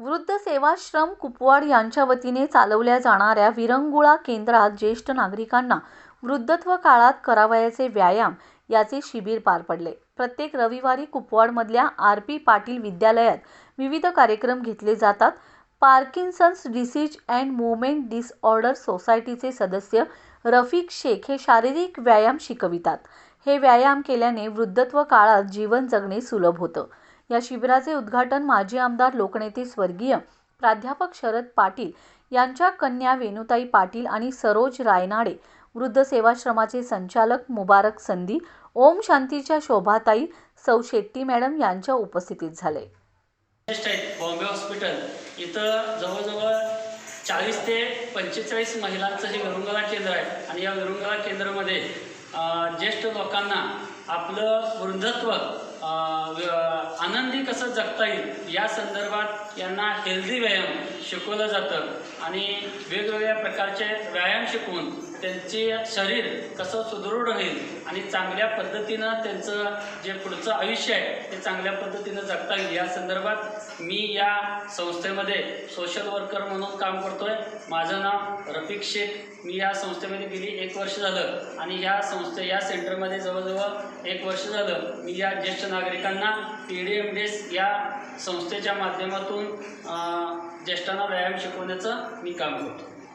वृद्ध सेवाश्रम कुपवाड यांच्या वतीने चालवल्या जाणाऱ्या विरंगुळा केंद्रात ज्येष्ठ नागरिकांना वृद्धत्व काळात करावयाचे व्यायाम याचे शिबिर पार पडले. प्रत्येक रविवारी कुपवाडमधल्या आर पी पाटील विद्यालयात विविध कार्यक्रम घेतले जातात. Parkinson's disease and movement disorder सोसायटीचे सदस्य रफिक शेख हे शारीरिक व्यायाम शिकवितात. हे व्यायाम केल्याने वृद्धत्व काळात जीवन जगणे सुलभ होतं. या शिबिराचे उद्घाटन माजी आमदार लोकनेते स्वर्गीय प्राध्यापक शरद पाटील यांच्या कन्या वेणुताई पाटील आणि सरोज रायनाडे वृद्ध सेवाश्रमाचे संचालक मुबारक संधी ओम शांतीच्या शोभाताई सौ शेट्टी मॅडम यांच्या उपस्थितीत झाले. Bombay hospital. इथं जवळजवळ चाळीस ते पंचेचाळीस महिलांचं हे विरुंगला केंद्र आहे. आणि या विरुंगला केंद्रामध्ये ज्येष्ठ लोकांना आपलं वृद्धत्व आनंदी कसं जगता येईल? या संदर्भात यांना हेल्दी व्यायाम शिकवलं जातं आणि वेगवेगळ्या प्रकारचे व्यायाम शिकवून त्यांचे शरीर कसं सुदृढ होईल आणि चांगल्या पद्धतीनं त्यांचं जे पुढचं आयुष्य आहे ते चांगल्या पद्धतीनं जगता येईल. या संदर्भात मी या संस्थेमध्ये सोशल वर्कर म्हणून काम करतोय. माझं नाव रफिक शेख. मी या संस्थेमध्ये गेली एक वर्ष झालं आणि या संस्थे या सेंटरमध्ये जवळजवळ एक वर्ष झालं मी या ज्येष्ठ नागरिकांना पी डी एम डेस या संस्थेच्या माध्यमातून ज्येष्ठ ज्येष्ठांना व्यायाम शिकवण्याचं मी काम करतो.